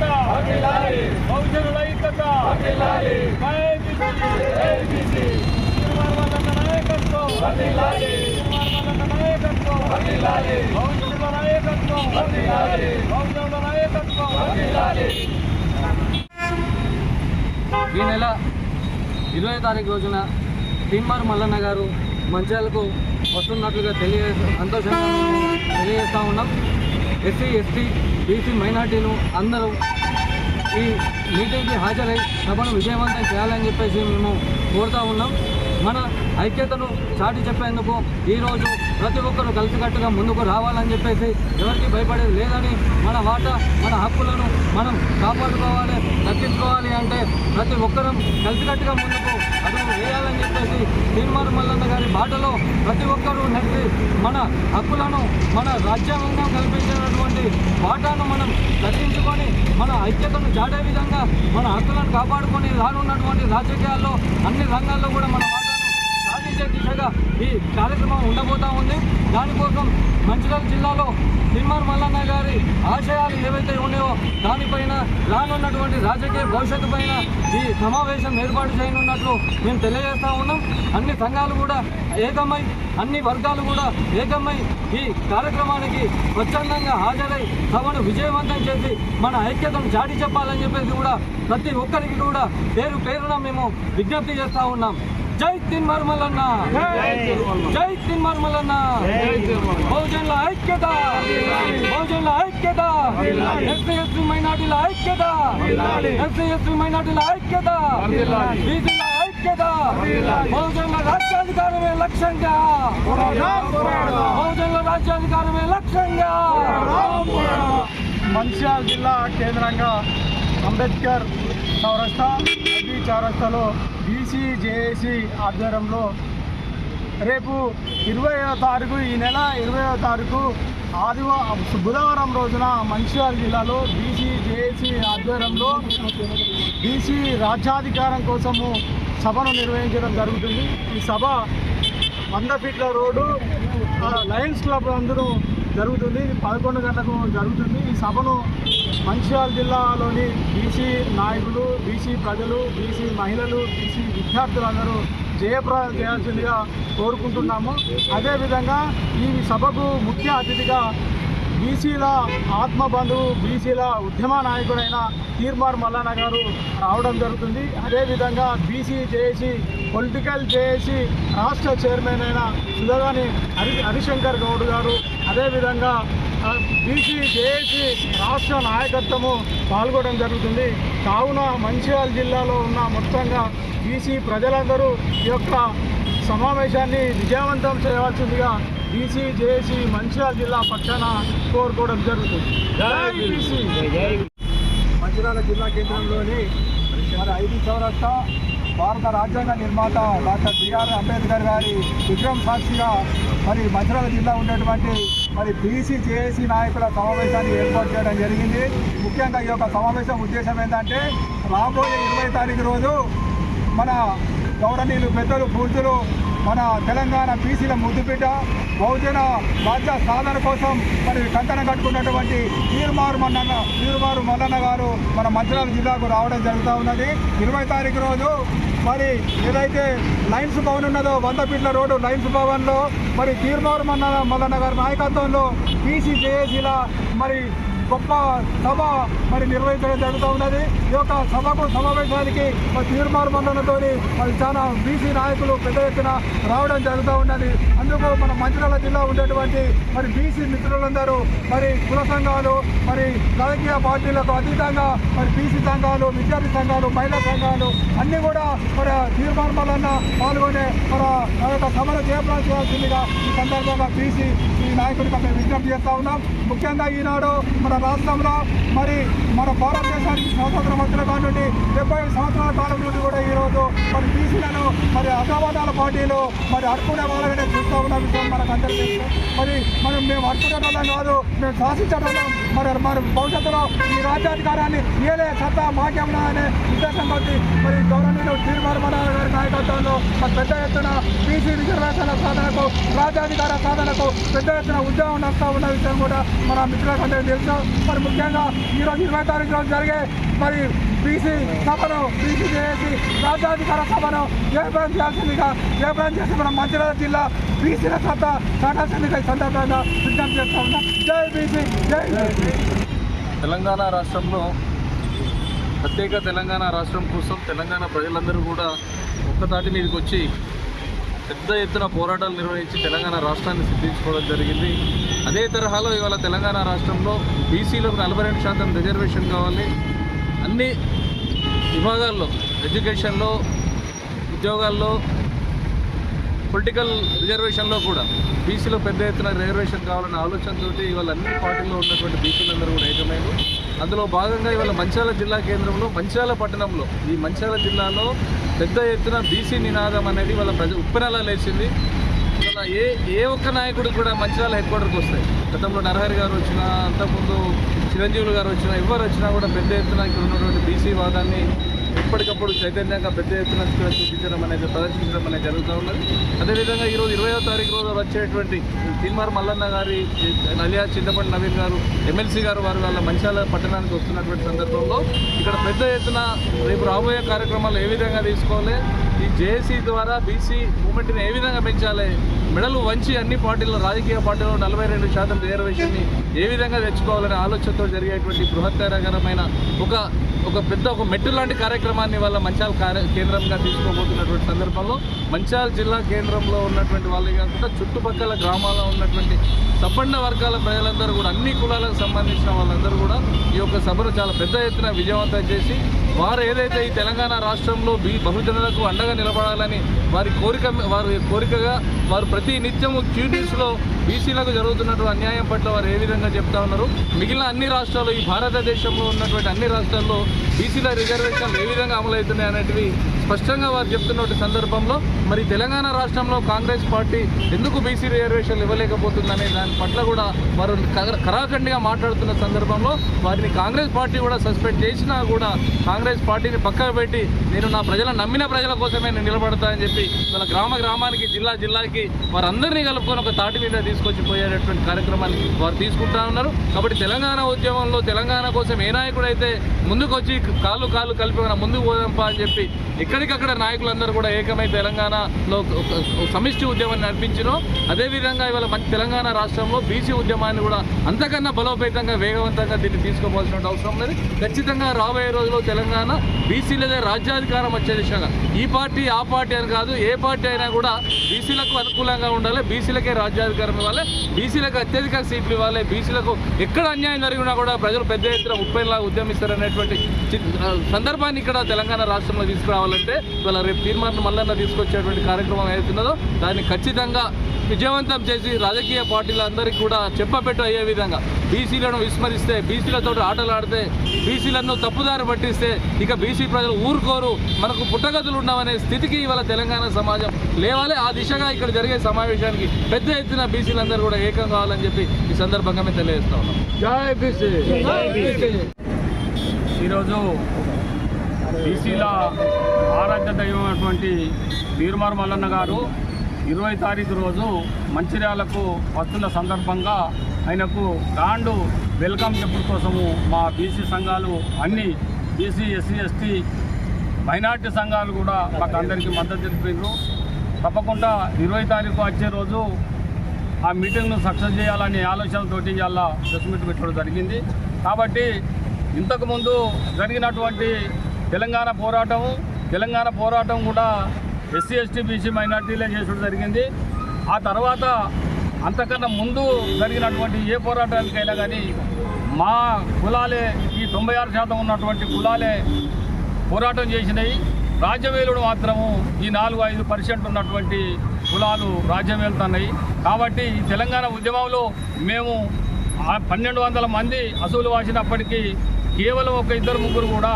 ఐక్యత బహుజనుల ఐక్యత జై బీసీ. తిరుమల నాయకత్వం తిరుమల నాయకత్వం బహుజనుల నాయకత్వం బహుజనుల నాయకత్వం. ఈ నెల ఇరవై తారీఖు రోజున టిమ్మర్ మల్లన్న గారు మంచాలకు వస్తున్నట్లుగా తెలియ సంతోషంగా తెలియజేస్తూ ఉన్నాం. ఎస్సీ ఎస్టీ బీసీ మైనార్టీలు అందరూ ఈ మీటింగ్కి హాజరై సభను విజయవంతం చేయాలని చెప్పేసి మేము కోరుతూ ఉన్నాం. మన ఐక్యతను చాటి చెప్పేందుకు ఈరోజు ప్రతి ఒక్కరూ కలిసికట్టుగా ముందుకు రావాలని చెప్పేసి ఎవరికి భయపడేది లేదని మన వాట మన హక్కులను మనం కాపాడుకోవాలి దక్కించుకోవాలి అంటే ప్రతి ఒక్కరం కలిసికట్టుగా ముందుకు అడుగు వేయాలని చెప్పేసి తీర్మానం మల్లన్న గారి బాటలో ప్రతి ఒక్కరూ నడిచి మన హక్కులను మన రాజ్యాంగం కల్పించినటువంటి వాటాను మనం దక్కించుకొని మన ఐక్యతను చాటే విధంగా మన హక్కులను కాపాడుకొని రానున్నటువంటి రాజకీయాల్లో అన్ని రంగాల్లో కూడా మన వాటాను దిశగా ఈ కార్యక్రమం ఉండబోతా ఉంది. దానికోసం మంచిర్యాల జిల్లాలో తిమ్మర్ మల్లన్న గారి ఆశయాలు ఏవైతే ఉన్నాయో దానిపైన రానున్నటువంటి రాజకీయ భవిష్యత్తు పైన ఈ సమావేశం ఏర్పాటు చేయనున్నట్లు మేము తెలియజేస్తా ఉన్నాం. అన్ని సంఘాలు కూడా ఏకమై అన్ని వర్గాలు కూడా ఏకమై ఈ కార్యక్రమానికి స్వచ్ఛందంగా హాజరై సభను విజయవంతం చేసి మన ఐక్యతను చాటి చెప్పాలని చెప్పేసి కూడా ప్రతి ఒక్కరికి కూడా పేరు పేరున మేము విజ్ఞప్తి చేస్తూ ఉన్నాం. జై తిన్మర్ మల్లన్న జై తిన్మర్ మల్లన్న బహుజనుల ఐక్యత. బహుజనుల ఐక్యత. ఎస్సీ ఎస్టీ మైనార్టీల ఐక్యత. ఎస్సీ ఎస్టీ మైనార్టీల ఐక్యత. బీసీల ఐక్యత. బహుజనుల రాజ్యాధికారమే లక్ష్యంగా. బహుజనుల రాజ్యాధికారమే లక్ష్యంగా. మంచిర్యాల జిల్లా కేంద్రంగా అంబేద్కర్ చౌరస్తా చౌరస్తాలో బీసీ జేఏసీ ఆధ్వర్యంలో రేపు ఇరవయో తారీఖు ఈ నెల ఇరవయో తారీఖు ఆదివారం బుధవారం రోజున మంచిర్యాల జిల్లాలో బీసీ జేఏసీ ఆధ్వర్యంలో బీసీ రాజ్యాధికారం కోసము సభను నిర్వహించడం జరుగుతుంది. ఈ సభ వంద ఫీట్ల రోడ్డు లయన్స్ క్లబ్ అందరూ జరుగుతుంది. పదకొండు గంటలకు జరుగుతుంది. ఈ సభను మంచిర్యాల జిల్లాలోని బీసీ నాయకులు బీసీ ప్రజలు బీసీ మహిళలు బీసీ విద్యార్థులందరూ జయప్రదం చేయాల్సిందిగా కోరుకుంటున్నాము. అదేవిధంగా ఈ సభకు ముఖ్య అతిథిగా బీసీల ఆత్మబంధువు బీసీల ఉద్యమ నాయకుడైన తీర్మార్ మల్లన్న గారు రావడం జరుగుతుంది. అదేవిధంగా బీసీ జేఏసీ పొలిటికల్ జేఏసీ రాష్ట్ర చైర్మన్ అయిన సుధగాని హరి హరిశంకర్ గౌడ్ గారు అదేవిధంగా బీసీ జేఏసీ రాష్ట్ర నాయకత్వము పాల్గొనడం జరుగుతుంది. కావున మంచిర్యాల జిల్లాలో ఉన్న మొత్తంగా బీసీ ప్రజలందరూ ఈ యొక్క సమావేశాన్ని విజయవంతం చేయవలసిందిగా బీసీ జేఏసీ మంచిర్యాల జిల్లా పక్షాన కోరుకోవడం జరుగుతుంది. మంచిర్యాల జిల్లా కేంద్రంలోని మన ఐదు చౌరస్తా భారత రాజ్యాంగ నిర్మాత డాక్టర్ బిఆర్ అంబేద్కర్ గారి విగ్రహం సాక్షిగా మరి మంచిర్యాల జిల్లా ఉన్నటువంటి మరి బీసీ జేఏసీ నాయకుల సమావేశాన్ని ఏర్పాటు చేయడం జరిగింది. ముఖ్యంగా ఈ యొక్క సమావేశం ఉద్దేశం ఏంటంటే రాబోయే ఇరవై తారీఖు రోజు మన గౌరవనీయులు పెద్దలు పూర్తులు మన తెలంగాణ బీసీల ముద్దుబిడ్డ బహుజన రాజ్య సాధన కోసం మరి కంకణ కట్టుకున్నటువంటి తీరుమారు మల్లన్న తీర్మారు మల్లన్న గారు మన మంచిరాల జిల్లాకు రావడం జరుగుతూ ఉన్నది. ఇరవై తారీఖు రోజు మరి ఏదైతే లైన్స్ భవన్ ఉన్నదో వంద ఫీట్ల రోడ్డు లైన్స్ భవన్లో మరి తీర్మారు మన్న మల్లన్న గారి నాయకత్వంలో బీసీ జేఏసీల మరి గొప్ప సభ మరి నిర్వహించడం జరుగుతూ ఉన్నది. ఈ యొక్క సభకు సమావేశానికి మరి తీర్మాన మండలంతో మరి చాలా బీసీ నాయకులు పెద్ద ఎత్తున రావడం జరుగుతూ ఉన్నది. అందుకు మన మంచిర్యాల జిల్లా ఉండేటువంటి మరి బీసీ మిత్రులందరూ మరి కుల సంఘాలు మరి రాజకీయ పార్టీలకు అతీతంగా మరి బీసీ సంఘాలు విద్యార్థి సంఘాలు మహిళా సంఘాలు అన్నీ కూడా మరి తీర్మానమాలన్న పాల్గొనే మన ఆ యొక్క సభను జయప్రదం చేయాల్సిందిగా ఈ సందర్భంగా బీసీ నాయకుడికి మేము విజ్ఞప్తి చేస్తా ఉన్నాం. ముఖ్యంగా ఈనాడు మన రాష్ట్రంలో మరి మన భారత స్వాతంత్ర వచ్చిన కానుండి డెబ్బై సంవత్సరాల కాలం నుండి కూడా ఈరోజు మరి బీసీలను మరి అగ్రవర్ణాల పార్టీలు మరి అడుకునే వాళ్ళగానే చూస్తూ ఉన్న విషయం మనకు అందరికీ తెలుసు. మరి మనం మేము అడుకునే కాదు మేము శాసించడం మరి మరి భవిష్యత్తులో ఈ రాజ్యాధికారాన్ని ఏలే సత్తా మాకేమన్నా అనే ఉద్దేశం బట్టి మరి గౌరవనీయులు తీర్మానం గారి నాయకత్వంలో మరి పెద్ద ఎత్తున బీసీ రిజర్వేషన్ల సాధనకు రాజ్యాధికార సాధనకు పెద్ద ఎత్తున ఉద్యమం నడుస్తూ ఉన్న విషయం కూడా మన మిత్రులకు అందరికీ తెలుసు మరి ముఖ్యంగా ఈరోజు ఇరవై తారీఖు రోజు జరిగే మరి బీసీ సభను బీసీ చేసి రాజ్యాధికార సభను జయప్రదం చేయాల్సిందిగా జయప్రదం చేసి మన మంచిర్యాల జిల్లా బీసీల సత్త చాటాల్సిందిగా ఈ సందర్భంగా విజ్ఞప్తి చేస్తా ఉన్నాం. జై బీసీ జై తెలంగాణ రాష్ట్రంలో ప్రత్యేక తెలంగాణ రాష్ట్రం కోసం తెలంగాణ ప్రజలందరూ కూడా ఒక్కతాటి మీదకి వచ్చి పెద్ద ఎత్తున పోరాటాలు నిర్వహించి తెలంగాణ రాష్ట్రాన్ని సిద్ధించుకోవడం జరిగింది. అదే తరహాలో ఇవాళ తెలంగాణ రాష్ట్రంలో బీసీలకు నలభై రెండు శాతం రిజర్వేషన్ కావాలి. అన్ని విభాగాల్లో ఎడ్యుకేషన్లో ఉద్యోగాల్లో పొలిటికల్ రిజర్వేషన్లో కూడా బీసీలో పెద్ద ఎత్తున రిజర్వేషన్ కావాలనే ఆలోచనతోటి ఇవాళ అన్ని పార్టీల్లో ఉన్నటువంటి బీసీలందరూ కూడా ఏకమైనరు అందులో భాగంగా ఇవాళ మంచాల జిల్లా కేంద్రంలో మంచాల పట్టణంలో ఈ మంచాల జిల్లాలో పెద్ద ఎత్తున బీసీ నినాదం అనేది వాళ్ళ ప్రజ ఉప్పెనలా లేచింది. ఏ ఏ ఒక్క నాయకుడు కూడా మంచిర్యాల హెడ్ క్వార్టర్కి వస్తాయి. గతంలో నరహరి గారు వచ్చినా అంతకుముందు చిరంజీవులు గారు వచ్చినా ఎవరు వచ్చినా కూడా పెద్ద ఎత్తున ఇక్కడ ఉన్నటువంటి బీసీ వాదాన్ని ఎప్పటికప్పుడు చైతన్యంగా పెద్ద ఎత్తున చూపించడం అనేది ప్రదర్శించడం అనేది జరుగుతూ ఉన్నది. అదేవిధంగా ఈరోజు ఇరవయో తారీఖు రోజు వచ్చేటువంటి తిన్మార్ మల్లన్న గారి నలియా చింతపండి నవీన్ గారు ఎమ్మెల్సీ గారు వారు వాళ్ళ మంచాల పట్టణానికి వస్తున్నటువంటి సందర్భంలో ఇక్కడ పెద్ద ఎత్తున రేపు రాబోయే కార్యక్రమాలు ఏ విధంగా తీసుకోవాలి? ఈ జేఏసీ ద్వారా బీసీ మూమెంట్ని ఏ విధంగా పెంచాలి? మెడలు వంచి అన్ని పార్టీల్లో రాజకీయ పార్టీలో నలభై రెండు శాతం రిజర్వేషన్ని ఏ విధంగా తెచ్చుకోవాలనే ఆలోచనతో జరిగేటువంటి బృహత్తరకరమైన ఒక ఒక పెద్ద ఒక మెట్టు లాంటి కార్యక్రమాన్ని వాళ్ళ మంచాల కార్య కేంద్రంగా తీసుకోబోతున్నటువంటి సందర్భంలో మంచాల జిల్లా కేంద్రంలో ఉన్నటువంటి వాళ్ళే కాకుండా చుట్టుపక్కల గ్రామాల్లో ఉన్నటువంటి సపన్న వర్గాల ప్రజలందరూ కూడా అన్ని కులాలకు సంబంధించిన వాళ్ళందరూ కూడా ఈ యొక్క సభను చాలా పెద్ద ఎత్తున విజయవంతం చేసి వారు ఏదైతే ఈ తెలంగాణ రాష్ట్రంలో బీ బహుజనులకు అండగా నిలబడాలని వారి కోరిక వారి కోరికగా వారు ప్రతి నిత్యము క్యూటీస్లో బీసీలకు జరుగుతున్నటువంటి అన్యాయం పట్ల వారు ఏ విధంగా చెప్తా ఉన్నారు? మిగిలిన అన్ని రాష్ట్రాలు ఈ భారతదేశంలో ఉన్నటువంటి అన్ని రాష్ట్రాల్లో బీసీల రిజర్వేషన్లు ఏ విధంగా అమలవుతున్నాయి అనేటివి స్పష్టంగా వారు చెప్తున్న సందర్భంలో మరి తెలంగాణ రాష్ట్రంలో కాంగ్రెస్ పార్టీ ఎందుకు బీసీ రిజర్వేషన్లు ఇవ్వలేకపోతుందనే దాని పట్ల కూడా వారు కరాఖండిగా మాట్లాడుతున్న సందర్భంలో వారిని కాంగ్రెస్ పార్టీ కూడా సస్పెండ్ చేసినా కూడా కాంగ్రెస్ పార్టీని పక్కన పెట్టి నేను నా ప్రజలను నమ్మిన ప్రజల కోసమే నేను నిలబడతానని చెప్పి వాళ్ళ గ్రామ గ్రామానికి జిల్లా జిల్లాకి వారందరినీ కలుపుకొని ఒక తాటి మీద తీసుకొచ్చి పోయేటటువంటి కార్యక్రమాన్ని వారు తీసుకుంటా ఉన్నారు. కాబట్టి తెలంగాణ ఉద్యమంలో తెలంగాణ కోసం ఏ నాయకుడైతే ముందుకొచ్చి కాళ్ళు కాళ్ళు కలిపి మనం ముందుకు పోదాంపా అని చెప్పి ఎక్కడికక్కడ నాయకులందరూ కూడా ఏకమై తెలంగాణలో సమిష్టి ఉద్యమాన్ని నడిపించినో అదేవిధంగా ఇవాళ మన తెలంగాణ రాష్ట్రంలో బీసీ ఉద్యమాన్ని కూడా అంతకన్నా బలోపేతంగా వేగవంతంగా దీన్ని తీసుకోవాల్సిన అవసరం లేదు ఖచ్చితంగా రాబోయే రోజుల్లో తెలంగాణ బీసీలదే రాజ్యాధికారం వచ్చే దిశగా. ఈ పార్టీ ఆ పార్టీ అని కాదు ఏ పార్టీ అయినా కూడా బీసీలకు అనుకూలంగా ఉండాలి బీసీలకే రాజ్యాధికారం ఇవ్వాలి బీసీలకు అత్యధిక సీట్లు ఇవ్వాలి బీసీలకు ఎక్కడ అన్యాయం జరిగినా కూడా ప్రజలు పెద్ద ఎత్తున ముప్పైలా ఉద్యమిస్తారనేటువంటి చి- సందర్భాన్ని ఇక్కడ తెలంగాణ రాష్ట్రంలో తీసుకురావాలంటే ఇవాళ రేపు తీర్మానం మల్లన్న తీసుకొచ్చేటువంటి కార్యక్రమం ఏదైతున్నదో దాన్ని ఖచ్చితంగా విజయవంతం చేసి రాజకీయ పార్టీలందరికీ కూడా చెప్పపెట్టు అయ్యే విధంగా. బీసీలను విస్మరిస్తే బీసీలతో ఆటలు ఆడితే బీసీలను తప్పుదారి పట్టిస్తే ఇక బీసీ ప్రజలు ఊరుకోరు మనకు పుట్టగతులు ఉండవనే స్థితికి ఇవాళ తెలంగాణ సమాజం లేవాలి. ఆ దిశగా ఇక్కడ జరిగే సమావేశానికి పెద్ద ఎత్తున బీసీలందరూ కూడా ఏకం కావాలని చెప్పి ఈ సందర్భంగా మేము తెలియజేస్తా ఉన్నాం. జై బీసీ! ఈరోజు బీసీల ఆరాధ్య దైవం అటువంటి వీరమార్ మల్లన్న గారు ఇరవై తారీఖు రోజు మంచిర్యాలకు వస్తున్న సందర్భంగా ఆయనకు గ్రాండ్ వెల్కమ్ చెప్పడం కోసము మా బీసీ సంఘాలు అన్ని బీసీ ఎస్సీ ఎస్టీ మైనార్టీ సంఘాలు కూడా మాకు అందరికీ మద్దతు తెలిపారు తప్పకుండా ఇరవై తారీఖు వచ్చే రోజు ఆ మీటింగ్ను సక్సెస్ చేయాలనే ఆలోచనలతోటి ఇవాళ ప్రెస్ మీట్ పెట్టడం జరిగింది. కాబట్టి ఇంతకుముందు జరిగినటువంటి తెలంగాణ పోరాటం తెలంగాణ పోరాటం కూడా ఎస్సీ ఎస్టీ బీసీ మైనార్టీలే చేసడం జరిగింది. ఆ తర్వాత అంతకన్నా ముందు జరిగినటువంటి ఏ పోరాటానికైనా కానీ మా కులాలే తొంభై ఆరు శాతం ఉన్నటువంటి కులాలే పోరాటం చేసినాయి. రాజ్యవేలుడు మాత్రము ఈ నాలుగు ఐదు పర్సెంట్ ఉన్నటువంటి కులాలు రాజ్యం వెళ్తున్నాయి కాబట్టి ఈ తెలంగాణ ఉద్యమంలో మేము పన్నెండు వందల మంది అసూలు వాసినప్పటికీ కేవలం ఒక ఇద్దరు ముగ్గురు కూడా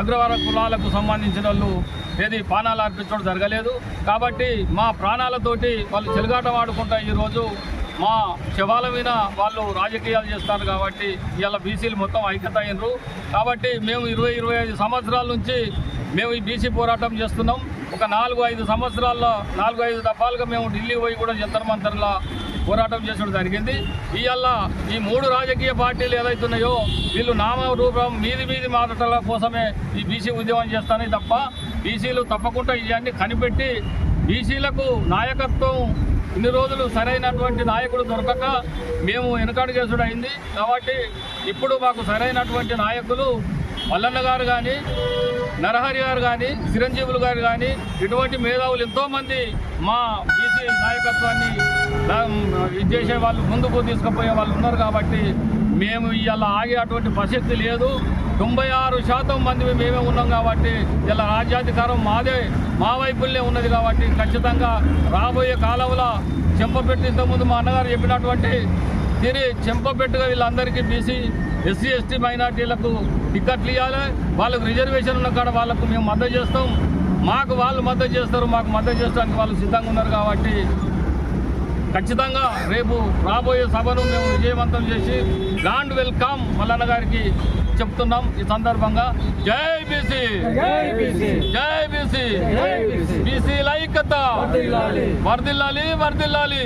అగ్రవార కులాలకు సంబంధించిన వాళ్ళు ఏది ప్రాణాలు అర్పించడం జరగలేదు. కాబట్టి మా ప్రాణాలతోటి వాళ్ళు చెలగాటం ఆడుకుంటా ఈరోజు మా శవాల మీద వాళ్ళు రాజకీయాలు చేస్తారు కాబట్టి ఇవాళ బీసీలు మొత్తం ఐక్యత అయినరు కాబట్టి మేము ఇరవై ఇరవై ఐదు సంవత్సరాల నుంచి మేము ఈ బీసీ పోరాటం చేస్తున్నాం. ఒక నాలుగు ఐదు సంవత్సరాల్లో నాలుగు ఐదు దఫాలుగా మేము ఢిల్లీ పోయి కూడా జంతర్ మంతర్లా పోరాటం చేసడం జరిగింది. ఇవాళ ఈ మూడు రాజకీయ పార్టీలు ఏదైతున్నాయో వీళ్ళు నామరూపం మీది మీది మాటల కోసమే ఈ బీసీ ఉద్యమం చేస్తానే తప్ప బీసీలు తప్పకుండా ఇవన్నీ కనిపెట్టి బీసీలకు నాయకత్వం ఇన్ని రోజులు సరైనటువంటి నాయకుడు దొరకక మేము వెనుకడుగేసుడు అయింది. కాబట్టి ఇప్పుడు మాకు సరైనటువంటి నాయకులు మల్లన్న గారు కానీ నరహరి గారు కానీ చిరంజీవులు గారు కానీ ఇటువంటి మేధావులు ఎంతోమంది మా బీసీ నాయకత్వాన్ని ఇది చేసే వాళ్ళు ముందుకు తీసుకుపోయే వాళ్ళు ఉన్నారు కాబట్టి మేము ఇలా ఆగే అటువంటి ప్రసక్తి లేదు. తొంభై ఆరు శాతం మంది మేమే ఉన్నాం కాబట్టి ఇలా రాజ్యాధికారం మాదే మా వైపులే ఉన్నది కాబట్టి ఖచ్చితంగా రాబోయే కాలంలో చెంపపెట్టి ఇంతకుముందు మా అన్నగారు చెప్పినటువంటి తిరిగి చెంపపెట్టుగా వీళ్ళందరికీ బీసీ ఎస్సీ ఎస్టీ మైనార్టీలకు టిక్కెట్లు ఇవ్వాలి. వాళ్ళకు రిజర్వేషన్ ఉన్న కాడ వాళ్ళకు మేము మద్దతు చేస్తాం. మాకు వాళ్ళు మద్దతు చేస్తారు మాకు మద్దతు చేసడానికి వాళ్ళు సిద్ధంగా ఉన్నారు కాబట్టి ఖచ్చితంగా రేపు రాబోయే సభను మేము విజయవంతం చేసి గ్రాండ్ వెల్కమ్ మల్లన్న గారికి చెప్తున్నాం ఈ సందర్భంగా. జై బీసీ! జై బీసీ! బీసీ! ఐక్యత వర్దిల్లాలి వర్దిల్లాలి